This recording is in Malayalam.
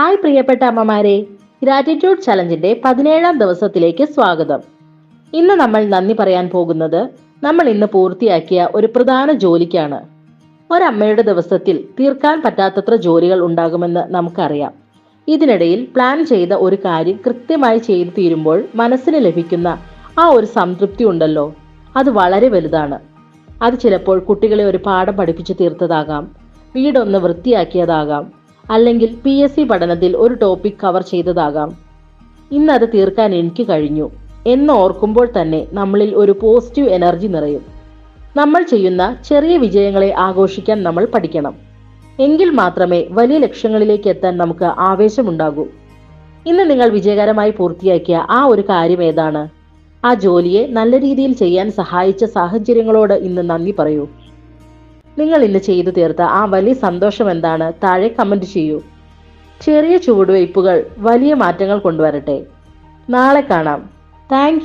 ഹായ് പ്രിയപ്പെട്ട അമ്മമാരെ. ഗ്രാറ്റിറ്റ്യൂഡ് ചലഞ്ചിന്റെ പതിനേഴാം ദിവസത്തിലേക്ക് സ്വാഗതം. ഇന്ന് നമ്മൾ നന്ദി പറയാൻ പോകുന്നത് നമ്മൾ ഇന്ന് പൂർത്തിയാക്കിയ ഒരു പ്രധാന ജോലിക്കാണ്. ഒരമ്മയുടെ ദിവസത്തിൽ തീർക്കാൻ പറ്റാത്തത്ര ജോലികൾ ഉണ്ടാകുമെന്ന് നമുക്കറിയാം. ഇതിനിടയിൽ പ്ലാൻ ചെയ്ത ഒരു കാര്യം കൃത്യമായി ചെയ്തു തീരുമ്പോൾ മനസ്സിന് ലഭിക്കുന്ന ആ ഒരു സംതൃപ്തി ഉണ്ടല്ലോ. അത് വളരെ വലുതാണ്. അത് ചിലപ്പോൾ കുട്ടികളെ ഒരു പാഠം പഠിപ്പിച്ചു തീർത്തതാകാം. വീടൊന്ന് വൃത്തിയാക്കിയതാകാം. അല്ലെങ്കിൽ പി എസ് സി പഠനത്തിൽ ഒരു ടോപ്പിക് കവർ ചെയ്തതാകാം. ഇന്നത് തീർക്കാൻ എനിക്ക് കഴിഞ്ഞു. എന്ന് ഓർക്കുമ്പോൾ തന്നെ നമ്മളിൽ ഒരു പോസിറ്റീവ് എനർജി നിറയും. നമ്മൾ ചെയ്യുന്ന ചെറിയ വിജയങ്ങളെ ആഘോഷിക്കാൻ നമ്മൾ പഠിക്കണം. എങ്കിൽ മാത്രമേ വലിയ ലക്ഷ്യങ്ങളിലേക്ക് എത്താൻ നമുക്ക് ആവേശമുണ്ടാകൂ. ഇന്ന് നിങ്ങൾ വിജയകരമായി പൂർത്തിയാക്കിയ ആ ഒരു കാര്യം ഏതാണ്? ആ ജോലിയെ നല്ല രീതിയിൽ ചെയ്യാൻ സഹായിച്ച സാഹചര്യങ്ങളോട് ഇന്ന് നന്ദി പറയൂ. നിങ്ങൾ ഇന്ന് ചെയ്തു തീർത്ത ആ വലിയ സന്തോഷം എന്താണ്? താഴെ കമന്റ് ചെയ്യൂ. ചെറിയ ചുവടുവയ്പ്പുകൾ വലിയ മാറ്റങ്ങൾ കൊണ്ടുവരട്ടെ. നാളെ കാണാം. താങ്ക്